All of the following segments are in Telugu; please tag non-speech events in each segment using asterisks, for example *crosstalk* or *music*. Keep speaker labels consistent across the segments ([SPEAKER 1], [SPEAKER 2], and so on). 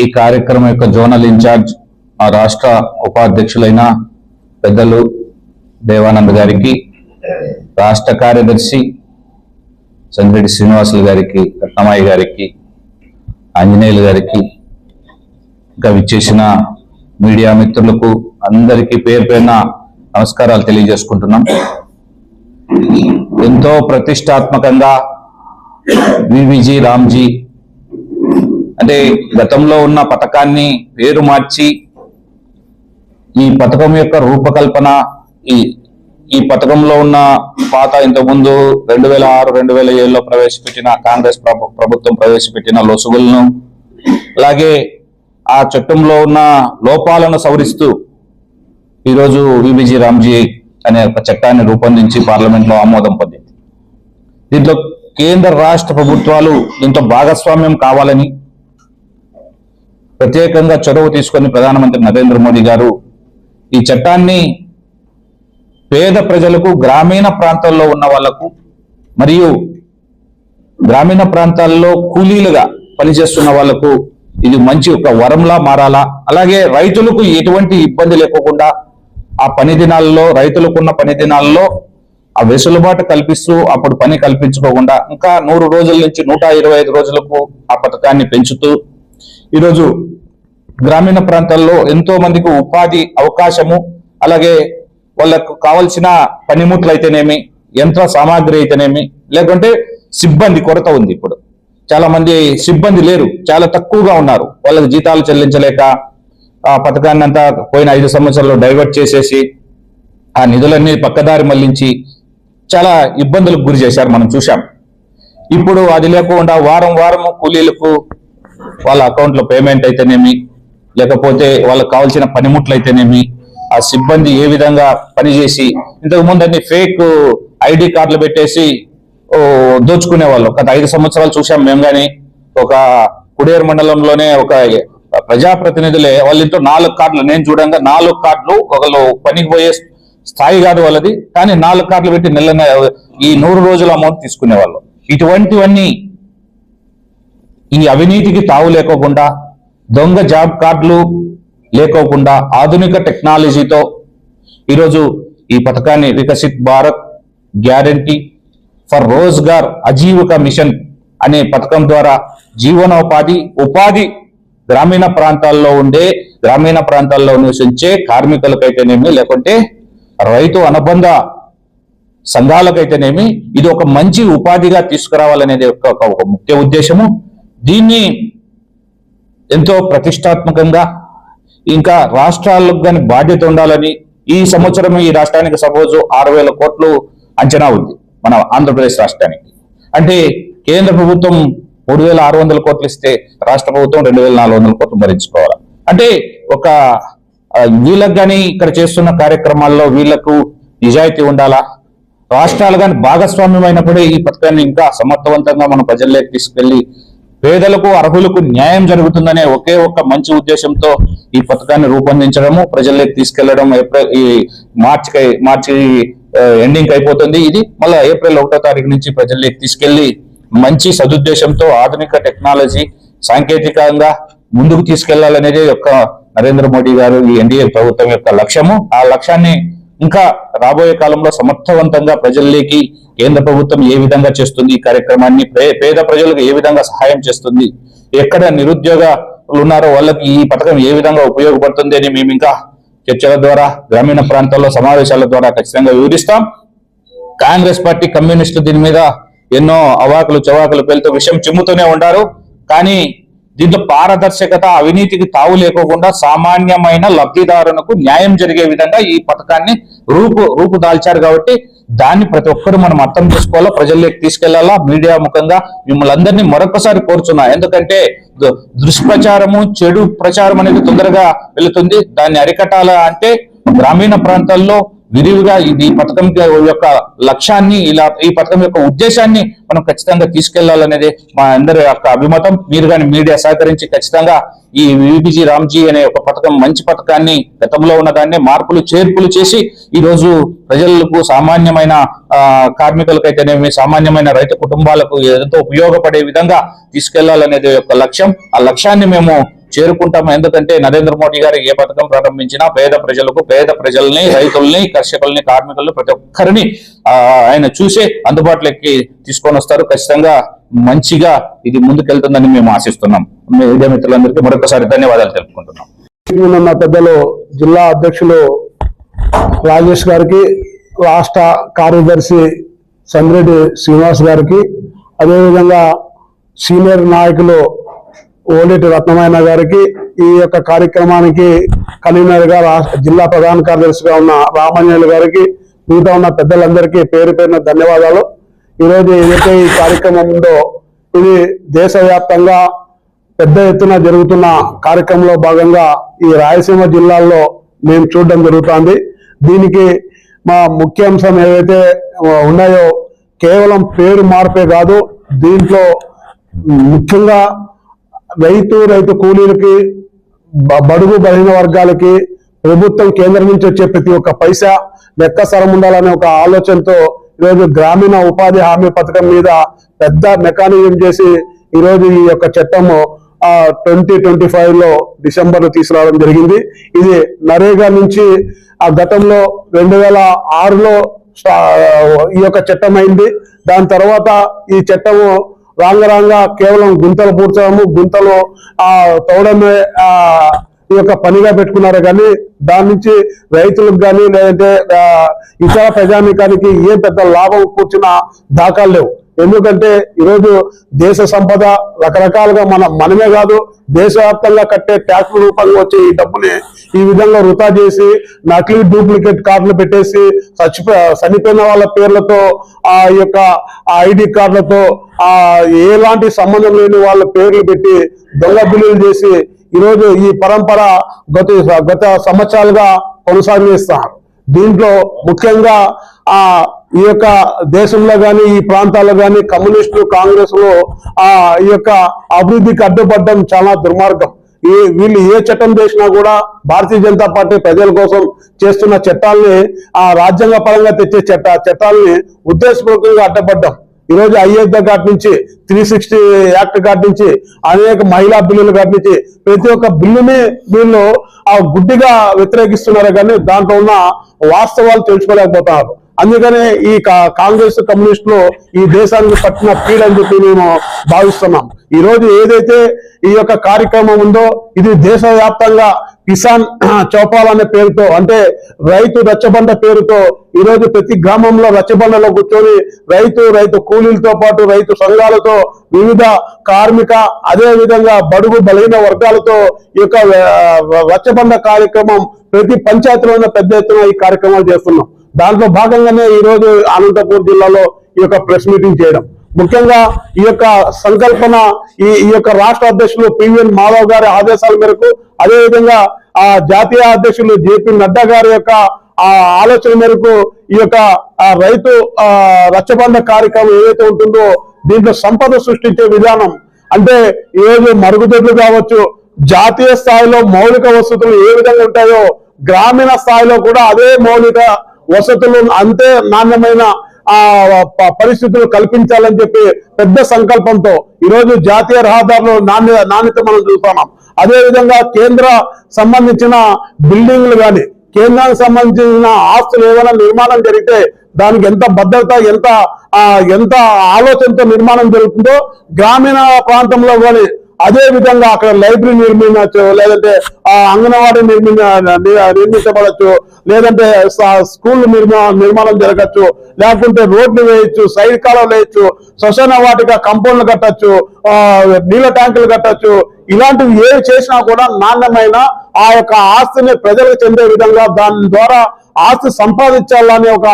[SPEAKER 1] ఈ కార్యక్రమం యొక్క జోనల్ ఇన్ఛార్జ్ ఆ రాష్ట్ర ఉపాధ్యక్షులైన పెద్దలు దేవానంద్ గారికి రాష్ట్ర కార్యదర్శి చంద్రెడ్డి శ్రీనివాసులు గారికి రత్నమాయి గారికి ఆంజనేయులు గారికి ఇంకా విచ్చేసిన మీడియా మిత్రులకు అందరికీ పేరు పేరున నమస్కారాలు తెలియజేసుకుంటున్నాం. ఎంతో ప్రతిష్టాత్మకంగా వివిజీ రామ్జీ అంటే గతంలో ఉన్న పథకాన్ని పేరు మార్చి ఈ పథకం యొక్క రూపకల్పన ఈ ఈ పథకంలో ఉన్న పాత ఇంతకుముందు రెండు వేల ఆరు రెండు వేల ఏడులో ప్రవేశపెట్టిన కాంగ్రెస్ ప్రభుత్వం ప్రవేశపెట్టిన లొసుగులను అలాగే ఆ చట్టంలో ఉన్న లోపాలను సవరిస్తూ ఈరోజు విబిజి రామ్జీ అనే ఒక చట్టాన్ని రూపొందించి పార్లమెంట్లో ఆమోదం పొందింది. దీంట్లో కేంద్ర రాష్ట్ర ప్రభుత్వాలు దీంతో భాగస్వామ్యం కావాలని ప్రత్యేకంగా చొరవ తీసుకొని ప్రధానమంత్రి నరేంద్ర మోడీ గారు ఈ చట్టాన్ని పేద ప్రజలకు గ్రామీణ ప్రాంతాల్లో ఉన్న వాళ్ళకు మరియు గ్రామీణ ప్రాంతాల్లో కూలీలుగా పనిచేస్తున్న వాళ్ళకు ఇది మంచి ఒక వరంలా మారాలా. అలాగే రైతులకు ఎటువంటి ఇబ్బంది లేకోకుండా ఆ పని దినాల్లో రైతులకున్న పని దినాల్లో ఆ వెసులుబాటు కల్పిస్తూ అప్పుడు పని కల్పించుకోకుండా ఇంకా నూరు రోజుల నుంచి నూట ఇరవై ఐదు రోజులకు ఆ పథకాన్ని పెంచుతూ ఈరోజు గ్రామీణ ప్రాంతాల్లో ఎంతో మందికి ఉపాధి అవకాశము అలాగే వాళ్ళకు కావలసిన పనిముట్లు అయితేనేమి యంత్ర సామాగ్రి అయితేనేమి లేకుంటే సిబ్బంది కొరత ఉంది ఇప్పుడు. చాలా మంది సిబ్బంది లేరు చాలా తక్కువగా ఉన్నారు. వాళ్ళకి జీతాలు చెల్లించలేక ఆ పథకాన్ని అంతా పోయిన ఐదు సంవత్సరాల్లో డైవర్ట్ చేసేసి ఆ నిధులన్నీ పక్కదారి మళ్ళించి చాలా ఇబ్బందులకు గురి చేశారు మనం చూశాం. ఇప్పుడు అది లేకుండా వారం వారం కూలీలకు వాళ్ళ అకౌంట్లో పేమెంట్ అయితేనేమి లేకపోతే వాళ్ళకి కావాల్సిన పనిముట్లు అయితేనేమి ఆ సిబ్బంది ఏ విధంగా పనిచేసి ఇంతకు ముందు అన్ని ఫేక్ ఐడి కార్డులు పెట్టేసి దోచుకునే వాళ్ళు గత ఐదు సంవత్సరాలు చూసాం మేము కానీ ఒక కుడేరు మండలంలోనే ఒక ప్రజాప్రతినిధులే వాళ్ళ ఇంట్లో నాలుగు కార్డులు నేను చూడంగా నాలుగు కార్డులు ఒకళ్ళు పనికి పోయే స్థాయి కాదు వాళ్ళది కానీ నాలుగు కార్డులు పెట్టి నెల నెల- ఈ నూరు రోజుల అమౌంట్ తీసుకునేవాళ్ళు. ఇటువంటివన్నీ ఈ అవినీతికి తావు లేకోకుండా దొంగ జాబ్ కార్డులు లేకోకుండా ఆధునిక టెక్నాలజీతో ఈరోజు ఈ పథకాన్ని Viksit Bharat guarantee for Rozgar Ajeevika mission అనే పథకం ద్వారా జీవనోపాధి ఉపాధి గ్రామీణ ప్రాంతాల్లో ఉండే గ్రామీణ ప్రాంతాల్లో నివసించే కార్మికులకైతేనేమి లేకుంటే రైతు అనుబంధ సంఘాలకైతేనేమి ఇది ఒక మంచి ఉపాధిగా తీసుకురావాలనేది ఒక ఒక ముఖ్య ఉద్దేశము. దీన్ని ఎంతో ప్రతిష్టాత్మకంగా ఇంకా రాష్ట్రాలకు కానీ బాధ్యత ఉండాలని ఈ సంవత్సరం ఈ రాష్ట్రానికి సపోజ్ ఆరు వేల కోట్లు అంచనా ఉంది మన ఆంధ్రప్రదేశ్ రాష్ట్రానికి. అంటే కేంద్ర ప్రభుత్వం మూడు వేల ఆరు వందల కోట్లు ఇస్తే రాష్ట్ర ప్రభుత్వం రెండు వేల నాలుగు వందల కోట్లు భరించుకోవాలి. అంటే ఒక వీళ్ళకు కానీ ఇక్కడ చేస్తున్న కార్యక్రమాల్లో వీళ్ళకు నిజాయితీ ఉండాలా? రాష్ట్రాలు కానీ భాగస్వామ్యం అయినప్పుడే ఈ పథకాన్ని ఇంకా సమర్థవంతంగా మన ప్రజల్లోకి తీసుకెళ్ళి పేదలకు అర్హులకు న్యాయం జరుగుతుందనే ఒకే ఒక్క మంచి ఉద్దేశంతో ఈ పథకాన్ని రూపొందించడము ప్రజల్లోకి తీసుకెళ్ళడం ఏప్రిల్ ఈ మార్చి మార్చి ఎండింగ్ అయిపోతుంది. ఇది మళ్ళీ ఏప్రిల్ ఒకటో తారీఖు నుంచి ప్రజల్లోకి తీసుకెళ్ళి మంచి సదుద్దేశంతో ఆధునిక టెక్నాలజీ సాంకేతికంగా ముందుకు తీసుకెళ్ళాలనేది యొక్క నరేంద్ర మోడీ గారు ఈ ఎన్డీఏ ప్రభుత్వం యొక్క లక్ష్యము. ఆ లక్ష్యాన్ని ఇంకా రాబోయే కాలంలో సమర్థవంతంగా ప్రజల్లోకి కేంద్ర ప్రభుత్వం ఏ విధంగా చేస్తుంది ఈ కార్యక్రమాన్ని పే- పేద ప్రజలకు ఏ విధంగా సహాయం చేస్తుంది ఎక్కడ నిరుద్యోగులు ఉన్నారో వాళ్ళకి ఈ పథకం ఏ విధంగా ఉపయోగపడుతుంది అని మేము ఇంకా చర్చల ద్వారా గ్రామీణ ప్రాంతాల్లో సమావేశాల ద్వారా ఖచ్చితంగా వివరిస్తాం. కాంగ్రెస్ పార్టీ కమ్యూనిస్టు దీని మీద ఎన్నో అవాకులు చవాకులు పేలుతూ విషయం చిమ్ముతూనే ఉండారు. కానీ దీంట్లో పారదర్శకత అవినీతికి తావు లేకోకుండా సామాన్యమైన లబ్ధిదారులకు న్యాయం జరిగే విధంగా ఈ పథకాన్ని రూపు రూపుదాల్చారు కాబట్టి దాన్ని ప్రతి ఒక్కరు మనం అర్థం చేసుకోవాలా ప్రజల్లోకి తీసుకెళ్ళాలా? మీడియా ముఖంగా మిమ్మల్ని అందరినీ మరొకసారి కోరుచున్నా. ఎందుకంటే దు- దుష్ప్రచారము చెడు ప్రచారం అనేది తొందరగా వెళుతుంది. దాన్ని అరికట్టాలా అంటే గ్రామీణ ప్రాంతాల్లో విరివిగా ఇది ఈ పథకం యొక్క లక్ష్యాన్ని ఇలా ఈ పథకం యొక్క ఉద్దేశాన్ని మనం ఖచ్చితంగా తీసుకెళ్ళాలనేది మా అందరి యొక్క అభిమతం. మీరు కానీ మీడియా సహకరించి ఖచ్చితంగా ఈ విపిజి రామ్జీ అనే ఒక పథకం మంచి పథకాన్ని గతంలో ఉన్న దాన్ని మార్పులు చేర్పులు చేసి ఈ రోజు ప్రజలకు సామాన్యమైన ఆ, కార్మికులకైతేనేమి సామాన్యమైన రైతు కుటుంబాలకు ఎంతో ఉపయోగపడే విధంగా తీసుకెళ్ళాలనేది యొక్క లక్ష్యం. ఆ లక్ష్యాన్ని మేము చేరుకుంటాం ఎందుకంటే నరేంద్ర మోడీ గారు ఏ పథకం ప్రారంభించినా పేద ప్రజలకు పేద ప్రజల్ని రైతుల్ని కర్షకుల్ని కార్మికుల్ని ప్రతి ఒక్కరిని ఆయన చూసే అందుబాటులోకి తీసుకొని వస్తారు. ఖచ్చితంగా మంచిగా ఇది ముందుకెళ్తుందని మేము ఆశిస్తున్నాం. మీడియా మిత్రులందరికీ మరొకసారి ధన్యవాదాలు తెలుపుకుంటున్నాం.
[SPEAKER 2] ఉన్న పెద్దలు జిల్లా అధ్యక్షులు రాజేష్ గారికి రాష్ట్ర కార్యదర్శి సంద్రెడ్డి శ్రీనివాస్ గారికి అదేవిధంగా సీనియర్ నాయకులు ఓలేటి రత్నమైన గారికి ఈ యొక్క కార్యక్రమానికి కన్వీనర్గా రాష్ట్ర జిల్లా ప్రధాన కార్యదర్శిగా ఉన్న రామన్యులు గారికి మిగతా ఉన్న పెద్దలందరికీ పేరు పేరున ధన్యవాదాలు. ఈరోజు ఏదైతే ఈ కార్యక్రమం ఉందో ఇది దేశవ్యాప్తంగా పెద్ద ఎత్తున జరుగుతున్న కార్యక్రమంలో భాగంగా ఈ రాయలసీమ జిల్లాల్లో మేము చూడడం జరుగుతోంది. దీనికి మా ముఖ్య అంశం ఏవైతే ఉన్నాయో కేవలం పేరు మార్పే కాదు దీంట్లో ముఖ్యంగా రైతు రైతు కూలీలకి బ- బడుగు బలహీన వర్గాలకి ప్రభుత్వం కేంద్రం నుంచి వచ్చే ప్రతి ఒక్క పైసా లెక్కసరం ఉండాలనే ఒక ఆలోచనతో ఈరోజు గ్రామీణ ఉపాధి హామీ పథకం మీద పెద్ద మెకానిజం చేసి ఈరోజు ఈ యొక్క చట్టము ట్వంటీ ట్వంటీ ఫైవ్లో డిసెంబర్లో తీసుకురావడం జరిగింది. ఇది నరేగా నుంచి ఆ గతంలో రెండు వేల ఆరులో ఈ యొక్క చట్టం అయింది. దాని తర్వాత ఈ చట్టము రాంగ రాంగ కేవలం గుంతలు పూడ్చడము గుంతలు ఆ తోడమే ఆ ఈ యొక్క పనిగా పెట్టుకున్నారు. కానీ దాని నుంచి రైతులకు కానీ లేదంటే ఇతర ప్రజానికానికి ఏ పెద్ద లాభం కూర్చున్న దాఖలు లేవు. ఎందుకంటే ఈరోజు దేశ సంపద రకరకాలుగా మన మనమే కాదు దేశవ్యాప్తంగా కట్టే ట్యాక్స్ రూపంగా వచ్చే ఈ డబ్బుని ఈ విధంగా వృధా చేసి నకిలీ డూప్లికేట్ కార్డులు పెట్టేసి చచ్చిపో చనిపోయిన వాళ్ళ పేర్లతో ఆ యొక్క ఐడి కార్డులతో ఆ ఎలాంటి సంబంధం లేని వాళ్ళ పేర్లు పెట్టి దొంగ బిల్లులు చేసి ఈరోజు ఈ పరంపర గత గత సంవత్సరాలుగా కొనసాగిస్తున్నారు. దీంట్లో ముఖ్యంగా ఆ ఈ యొక్క దేశంలో కానీ ఈ ప్రాంతాల్లో కానీ కమ్యూనిస్టులు కాంగ్రెస్లో ఆ ఈ యొక్క అభివృద్ధికి అడ్డుపడడం చాలా దుర్మార్గం. ఈ వీళ్ళు ఏ చట్టం చేసినా కూడా భారతీయ జనతా పార్టీ ప్రజల కోసం చేస్తున్న చట్టాలని ఆ రాజ్యాంగ పరంగా తెచ్చే చట్ట చట్టాలని ఉద్దేశపూర్వకంగా అడ్డపడ్డం. ఈ రోజు కాటి నుంచి త్రీ సిక్స్టీ యాక్ట్ కాటి నుంచి అనేక మహిళా బిల్లులు కాటి నుంచి ప్రతి ఒక్క బిల్లుని వీళ్ళు ఆ గుడ్డిగా వ్యతిరేకిస్తున్నారు కానీ దాంట్లో ఉన్న వాస్తవాలు తెలుసుకోలేకపోతున్నారు. అందుకనే ఈ కా- కాంగ్రెస్ కమ్యూనిస్టులు ఈ దేశానికి పట్టిన పీడ అని చెప్పి మేము భావిస్తున్నాం. ఈ రోజు ఏదైతే ఈ యొక్క కార్యక్రమం ఉందో ఇది దేశవ్యాప్తంగా కిసాన్ *clears throat* చౌపాల్ అనే పేరుతో అంటే రైతు రచ్చబండ పేరుతో ఈ రోజు ప్రతి గ్రామంలో రచ్చబండలో కూర్చొని రైతు రైతు కూలీలతో పాటు రైతు సంఘాలతో వివిధ కార్మిక అదే విధంగా బడుగు బలహీన వర్గాలతో ఈ యొక్క రచ్చబండ కార్యక్రమం ప్రతి పంచాయతీలో పెద్ద ఎత్తున ఈ కార్యక్రమాలు చేస్తున్నాం. దాంట్లో భాగంగానే ఈ రోజు అనంతపూర్ జిల్లాలో ఈ యొక్క ప్రెస్ మీటింగ్ చేయడం. ముఖ్యంగా ఈ యొక్క సంకల్పన ఈ ఈ యొక్క రాష్ట్ర అధ్యక్షులు పివిఎన్ మాధవ్ గారి ఆదేశాల మేరకు అదేవిధంగా ఆ జాతీయ అధ్యక్షులు జేపీ నడ్డా గారి యొక్క ఆ ఆలోచన మేరకు ఈ యొక్క రైతు రచ్చబండ కార్యక్రమం ఏదైతే ఉంటుందో దీంట్లో సంపద సృష్టించే విధానం. అంటే ఈ మరుగుదొడ్లు కావచ్చు జాతీయ స్థాయిలో మౌలిక వసతులు ఏ విధంగా ఉంటాయో గ్రామీణ స్థాయిలో కూడా అదే మౌలిక వసతులు అంతే నాణ్యమైన ఆ ప- పరిస్థితులు కల్పించాలని చెప్పి పెద్ద సంకల్పంతో ఈరోజు జాతీయ రహదారులు నాణ్య నాణ్యత మనం చూస్తున్నాం. అదే విధంగా కేంద్ర సంబంధించిన బిల్డింగ్లు కానీ కేంద్రానికి సంబంధించిన ఆస్తులు ఏమైనా నిర్మాణం జరిగితే దానికి ఎంత భద్రత ఎంత ఎంత ఆలోచనతో నిర్మాణం జరుగుతుందో గ్రామీణ ప్రాంతంలో కానీ అదే విధంగా అక్కడ లైబ్రరీ నిర్మించవచ్చు లేదంటే ఆ అంగన్వాడీ నిర్మించ నిర్మించబడచ్చు లేదంటే స్కూల్ నిర్మా నిర్మాణం జరగచ్చు లేకుంటే రోడ్లు వేయచ్చు సైడ్ కాలం వేయచ్చు శ్మశాన వాటిక కంపౌండ్లు కట్టచ్చు ఆ, నీళ్ళ ట్యాంకులు కట్టచ్చు ఇలాంటివి ఏవి చేసినా కూడా నాణ్యమైన ఆ యొక్క ఆస్తిని ప్రజలకు చెందే విధంగా దాని ద్వారా ఆస్తి సంపాదించాలని ఒక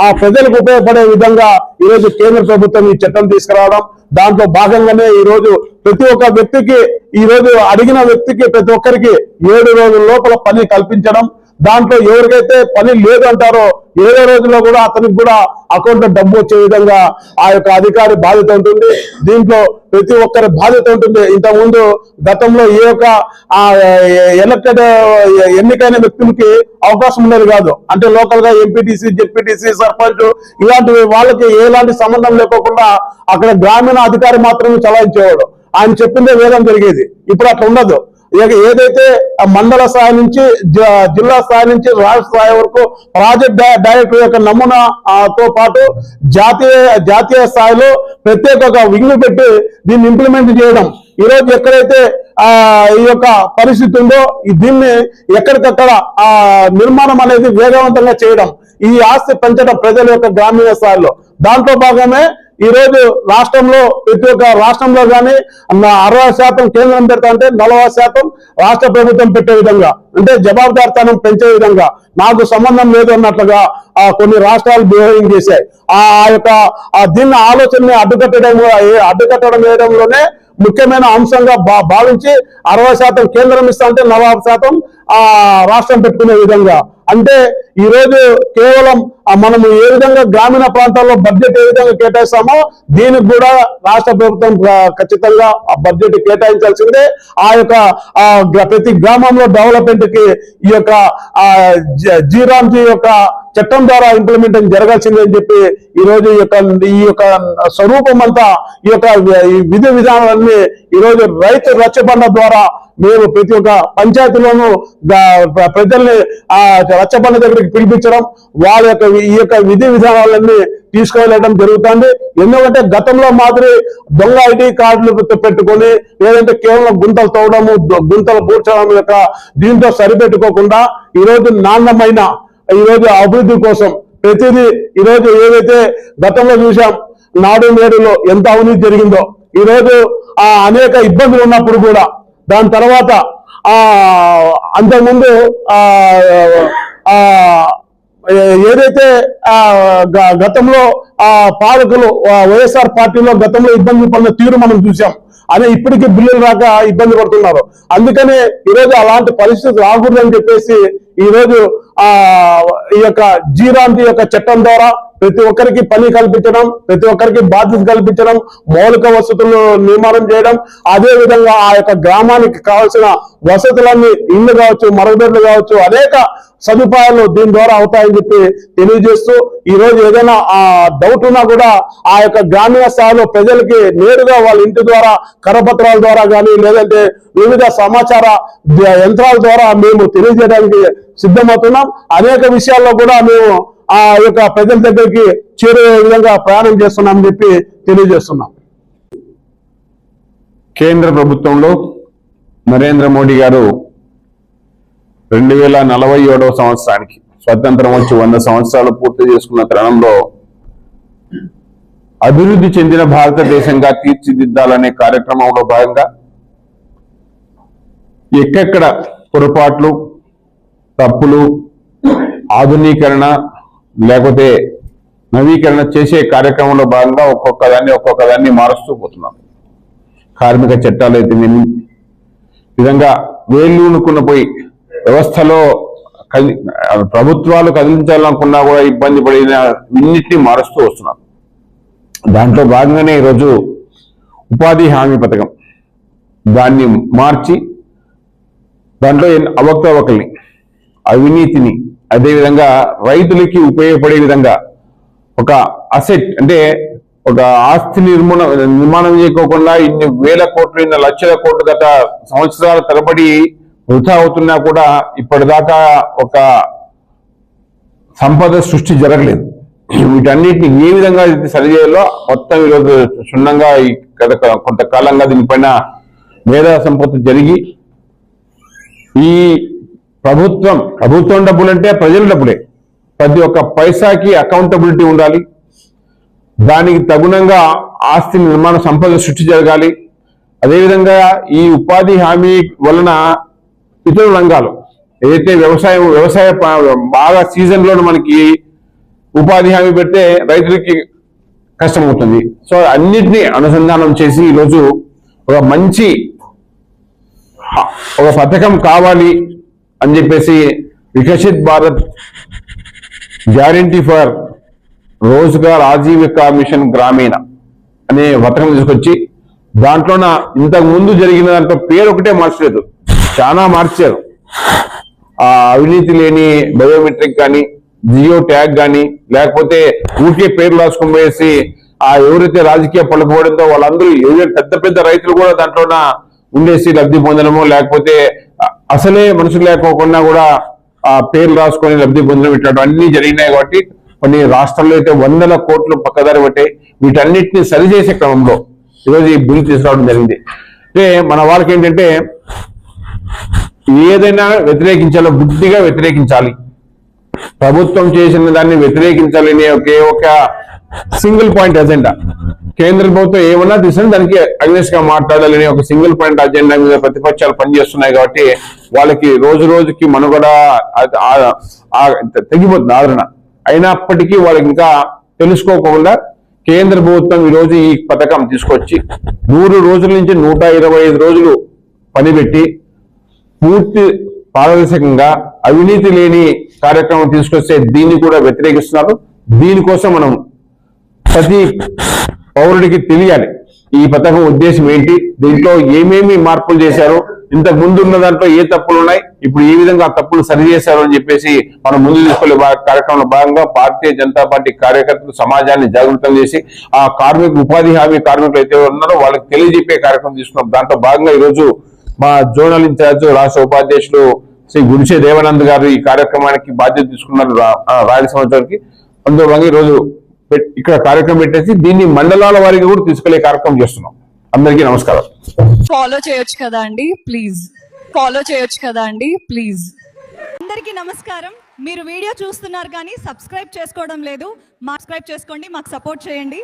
[SPEAKER 2] ఆ ప్రజలకు ఉపయోగపడే విధంగా ఈ రోజు కేంద్ర ప్రభుత్వం ఈ చట్టం తీసుకురావడం దాంట్లో భాగంగానే ఈ రోజు ప్రతి ఒక్క వ్యక్తికి ఈ రోజు అడిగిన వ్యక్తికి ప్రతి ఒక్కరికి ఏడు రోజుల లోపల పని కల్పించడం దాంట్లో ఎవరికైతే పని లేదు అంటారో రోజుల్లో కూడా అతనికి కూడా అకౌంట్లో డబ్బు వచ్చే విధంగా ఆ యొక్క అధికారి బాధ్యత ఉంటుంది. దీంట్లో ప్రతి ఒక్కరి బాధ్యత ఉంటుంది. ఇంతకుముందు గతంలో ఏ యొక్క ఆ ఎలక్టెడ్ ఎన్నికైన వ్యక్తులకి అవకాశం ఉండేది కాదు. అంటే లోకల్గా ఎంపీటీసీ జెడ్పీటీసీ సర్పంచ్ ఇలాంటి వాళ్ళకి ఎలాంటి సంబంధం లేకోకుండా అక్కడ గ్రామీణ అధికారి మాత్రమే చలాయించేవాడు. ఆయన చెప్పిందే వేదం జరిగేది. ఇప్పుడు అట్లా ఉండదు. ఇక ఏదైతే మండల స్థాయి నుంచి జిల్లా స్థాయి నుంచి రాష్ట్ర స్థాయి వరకు ప్రాజెక్ట్ డైరెక్టర్ యొక్క నమూనా తో పాటు జాతీయ జాతీయ స్థాయిలో ప్రత్యేక ఒక వింగ్ పెట్టి దీన్ని ఇంప్లిమెంట్ చేయడం. ఈ రోజు ఎక్కడైతే ఆ ఈ యొక్క పరిస్థితి ఉందో దీన్ని ఎక్కడికక్కడ ఆ నిర్మాణం అనేది వేగవంతంగా చేయడం ఈ ఆస్తి పెంచడం ప్రజల యొక్క గ్రామీణ స్థాయిలో. దాంట్లో భాగమే ఈ రోజు రాష్ట్రంలో ప్రతి ఒక్క రాష్ట్రంలో కానీ అరవై శాతం కేంద్రం పెడతా అంటే నలభై శాతం రాష్ట్ర ప్రభుత్వం పెట్టే విధంగా అంటే జవాబుదారితనం పెంచే విధంగా నాకు సంబంధం లేదు అన్నట్లుగా ఆ కొన్ని రాష్ట్రాలు బిహేవింగ్ చేశాయి. ఆ యొక్క దీన్ని ఆలోచనని అడ్డుకట్టడం అడ్డుకట్టడం వేయడంలోనే ముఖ్యమైన అంశంగా భావించి అరవై శాతం కేంద్రం ఇస్తా అంటే నలభై శాతం ఆ రాష్ట్రం పెట్టుకునే విధంగా. అంటే ఈరోజు కేవలం మనము ఏ విధంగా గ్రామీణ ప్రాంతాల్లో బడ్జెట్ ఏ విధంగా కేటాయిస్తామో దీనికి కూడా రాష్ట్ర ప్రభుత్వం ఖచ్చితంగా ఆ బడ్జెట్ కేటాయించాల్సిందే. ఆ యొక్క ప్రతి గ్రామంలో డెవలప్మెంట్కి ఈ యొక్క జ- జీరాంజీ యొక్క చట్టం ద్వారా ఇంప్లిమెంటింగ్ జరగాల్సిందే అని చెప్పి ఈ రోజు ఈ యొక్క ఈ యొక్క స్వరూపం అంతా ఈ యొక్క ఈ విధి విధానాలన్నీ ఈరోజు రైతు రచ్చబండ ద్వారా మేము ప్రతి ఒక్క పంచాయతీలోనూ ప్రజల్ని ఆ రచ్చబండ దగ్గరికి పిలిపించడం వాళ్ళ యొక్క ఈ యొక్క విధి విధానాలన్నీ తీసుకువెళ్ళడం జరుగుతుంది. ఎందుకంటే గతంలో మాదిరి దొంగ ఐటీ కార్డులు పెట్టుకొని లేదంటే కేవలం గుంతలు తవ్వడము గుంతలు పూడ్చడం యొక్క దీంతో సరిపెట్టుకోకుండా ఈ రోజు నాణ్యమైన ఈ రోజు అభివృద్ధి కోసం ప్రతిదీ ఈ రోజు ఏదైతే గతంలో చూసాం నాడు నేడులో ఎంత అవినీతి జరిగిందో ఈ రోజు ఆ అనేక ఇబ్బందులు ఉన్నప్పుడు కూడా దాని తర్వాత ఆ అంతకుముందు ఆ ఏదైతే గతంలో ఆ పాలకులు వైఎస్ఆర్ పార్టీలో గతంలో ఇబ్బంది పడిన తీరు మనం చూసాం అదే ఇప్పటికీ బిల్లులు రాక ఇబ్బంది పడుతున్నారు. అందుకనే ఈరోజు అలాంటి పరిస్థితి రాకూడదని చెప్పేసి ఈ రోజు ఆ ఈ యొక్క జీరాంతి యొక్క చట్టం ద్వారా ప్రతి ఒక్కరికి పని కల్పించడం ప్రతి ఒక్కరికి బాధ్యత కల్పించడం మౌలిక వసతులు నిర్మాణం చేయడం అదే విధంగా ఆ యొక్క గ్రామానికి కావాల్సిన వసతులన్నీ ఇల్లు కావచ్చు మరుగుదొడ్లు కావచ్చు అనేక సదుపాయాలు దీని ద్వారా అవుతాయని చెప్పి తెలియజేస్తూ ఈ రోజు ఏదైనా ఆ డౌట్ ఉన్నా కూడా ఆ యొక్క గ్రామీణ స్థాయిలో ప్రజలకి నేరుగా వాళ్ళ ఇంటి ద్వారా కరపత్రాల ద్వారా కానీ లేదంటే వివిధ సమాచార యంత్రాల ద్వారా మేము తెలియజేయడానికి సిద్ధమవుతున్నాం. అనేక విషయాల్లో కూడా మేము ఆ యొక్క ప్రజల దగ్గరికి చేరే విధంగా ప్రయాణం చేస్తున్నామని చెప్పి తెలియజేస్తున్నాం.
[SPEAKER 3] కేంద్ర ప్రభుత్వంలో నరేంద్ర మోడీ గారు రెండు వేల నలభై ఏడవ సంవత్సరానికి స్వతంత్రం వచ్చి వంద సంవత్సరాలు పూర్తి చేసుకున్న తరుణంలో అభివృద్ధి చెందిన భారతదేశంగా తీర్చిదిద్దాలనే కార్యక్రమంలో భాగంగా ఎక్కడెక్కడ పొరపాట్లు తప్పులు ఆధునీకరణ లేకపోతే నవీకరణ చేసే కార్యక్రమంలో భాగంగా ఒక్కొక్క దాన్ని ఒక్కొక్క దాన్ని మారుస్తూ పోతున్నాం. కార్మిక చట్టాలు అయితే విధంగా వేళ్ళూనుకున్న పోయి వ్యవస్థలో ప్రభుత్వాలు కదిలించాలనుకున్నా కూడా ఇబ్బంది పడిన ఇన్నిటిని మారుస్తూ వస్తున్నారు దాంట్లో భాగంగానే ఈరోజు ఉపాధి హామీ పథకం. దాన్ని మార్చి దాంట్లో ఎన్ని అవకతవకల్ని అవినీతిని అదేవిధంగా రైతులకి ఉపయోగపడే విధంగా ఒక అసెట్ అంటే ఒక ఆస్తి నిర్మాణ నిర్మాణం చేయకోకుండా ఇన్ని వేల కోట్లు ఇన్ని లక్షల కోట్లు గత సంవత్సరాల తరబడి వృధా అవుతున్నా కూడా ఇప్పటిదాకా ఒక సంపద సృష్టి జరగలేదు. వీటన్నిటిని ఏ విధంగా సరిచేయాలో మొత్తం ఈరోజు క్షుణ్ణంగా ఈ గత కొంతకాలంగా దీనిపైన మేధా సంపత్తి జరిగి ఈ ప్రభుత్వం ప్రభుత్వం డబ్బులు అంటే ప్రజల డబ్బులే. ప్రతి ఒక్క పైసాకి అకౌంటబిలిటీ ఉండాలి. దానికి తగునంగా ఆస్తి నిర్మాణ సంపద సృష్టి జరగాలి. అదేవిధంగా ఈ ఉపాధి హామీ వలన ఇతర రంగాలు ఏదైతే వ్యవసాయం వ్యవసాయ బాగా సీజన్లో మనకి ఉపాధి హామీ పెడితే రైతులకి కష్టమవుతుంది. సో అన్నిటినీ అనుసంధానం చేసి ఈరోజు ఒక మంచి ఒక పథకం కావాలి. అని చెప్పేసి Viksit Bharat guarantee for Rozgar Ajeevika mission Gramin అనే పథకం తీసుకొచ్చి దాంట్లోన ఇంతకు ముందు జరిగిన దాంట్లో పేరు ఒకటే మార్చలేదు. చాలా మార్చారు. ఆ అవినీతి లేని బయోమెట్రిక్ కానీ జియో ట్యాగ్ కానీ లేకపోతే ఊరికే పేర్లు రాసుకుని పోయేసి ఆ ఎవరైతే రాజకీయ పలుకుబడిందో వాళ్ళందరూ ఏదో పెద్ద పెద్ద రైతులు కూడా దాంట్లోన ఉండేసి లబ్ధి పొందడమో లేకపోతే అసలే మనుషులు లేకోకుండా కూడా ఆ పేర్లు రాసుకొని లబ్ధి పొందడం ఇట్లాంటి అన్ని జరిగినాయి కాబట్టి కొన్ని రాష్ట్రాల్లో అయితే వందల కోట్లు పక్కదారి పట్టాయి వీటన్నిటిని సరిచేసే క్రమంలో ఈరోజు ఈ బిల్లు తీసుకురావడం జరిగింది. అంటే మన వాళ్ళకి ఏంటంటే ఏదైనా వ్యతిరేకించాలో బుద్ధిగా వ్యతిరేకించాలి. ప్రభుత్వం చేసిన దాన్ని వ్యతిరేకించాలనే ఒకే ఒక సింగిల్ పాయింట్ ఎజెండా. కేంద్ర ప్రభుత్వం ఏమన్నా తీసుకుని దానికి అగ్నెస్ట్గా మాట్లాడాలని ఒక సింగిల్ పాయింట్ అజెండా మీద ప్రతిపక్షాలు పనిచేస్తున్నాయి కాబట్టి వాళ్ళకి రోజు రోజుకి మనుగడ తగ్గిపోతుంది ఆదరణ. అయినప్పటికీ వాళ్ళకి ఇంకా తెలుసుకోకుండా కేంద్ర ప్రభుత్వం ఈ రోజు ఈ పథకం తీసుకొచ్చి నూరు రోజుల నుంచి నూట ఇరవై ఐదు రోజులు పనిపెట్టి పూర్తి పారదర్శకంగా అవినీతి లేని కార్యక్రమం తీసుకొస్తే దీన్ని కూడా వ్యతిరేకిస్తున్నారు. దీనికోసం మనం ప్రతి పౌరుడికి తెలియాలి. ఈ పథకం ఉద్దేశం ఏంటి? దీంట్లో ఏమేమి మార్పులు చేశారు? ఇంతకు ముందు ఉన్న దాంట్లో ఏ తప్పులు ఉన్నాయి? ఇప్పుడు ఏ విధంగా ఆ తప్పులు సరి చేశారు అని చెప్పేసి మనం ముందు తీసుకెళ్ళే కార్యక్రమంలో భాగంగా భారతీయ జనతా పార్టీ కార్యకర్తలు సమాజాన్ని జాగృతం చేసి ఆ కార్మిక ఉపాధి హామీ కార్మికులు అయితే ఉన్నారో వాళ్ళకి తెలియజెప్పే కార్యక్రమం తీసుకున్నాం. దాంట్లో భాగంగా ఈరోజు మా జోనల్ ఇన్ఛార్జ్ రాష్ట్ర ఉపాధ్యక్షులు శ్రీ గుడిసే దేవానంద్ గారు ఈ కార్యక్రమానికి బాధ్యత తీసుకున్నారు రాయలసీమ సంవత్సరానికి అందులో భాగంగా ఈరోజు ఇక్కడ కార్యక్రమం పెట్టేసి దీన్ని మండలాల వారికి కూడా తీసుకెళ్ళే కార్యక్రమం చేస్తున్నాం. అందరికీ నమస్కారం.
[SPEAKER 4] ఫాలో చేయొచ్చు కదా అండి? ప్లీజ్ ఫాలో చేయొచ్చు కదా అండి? ప్లీజ్
[SPEAKER 5] అందరికీ నమస్కారం. మీరు వీడియో చూస్తున్నారు కానీ సబ్స్క్రైబ్ చేసుకోవడం లేదు. మా సబ్స్క్రైబ్ చేసుకోండి. మాకు సపోర్ట్ చేయండి.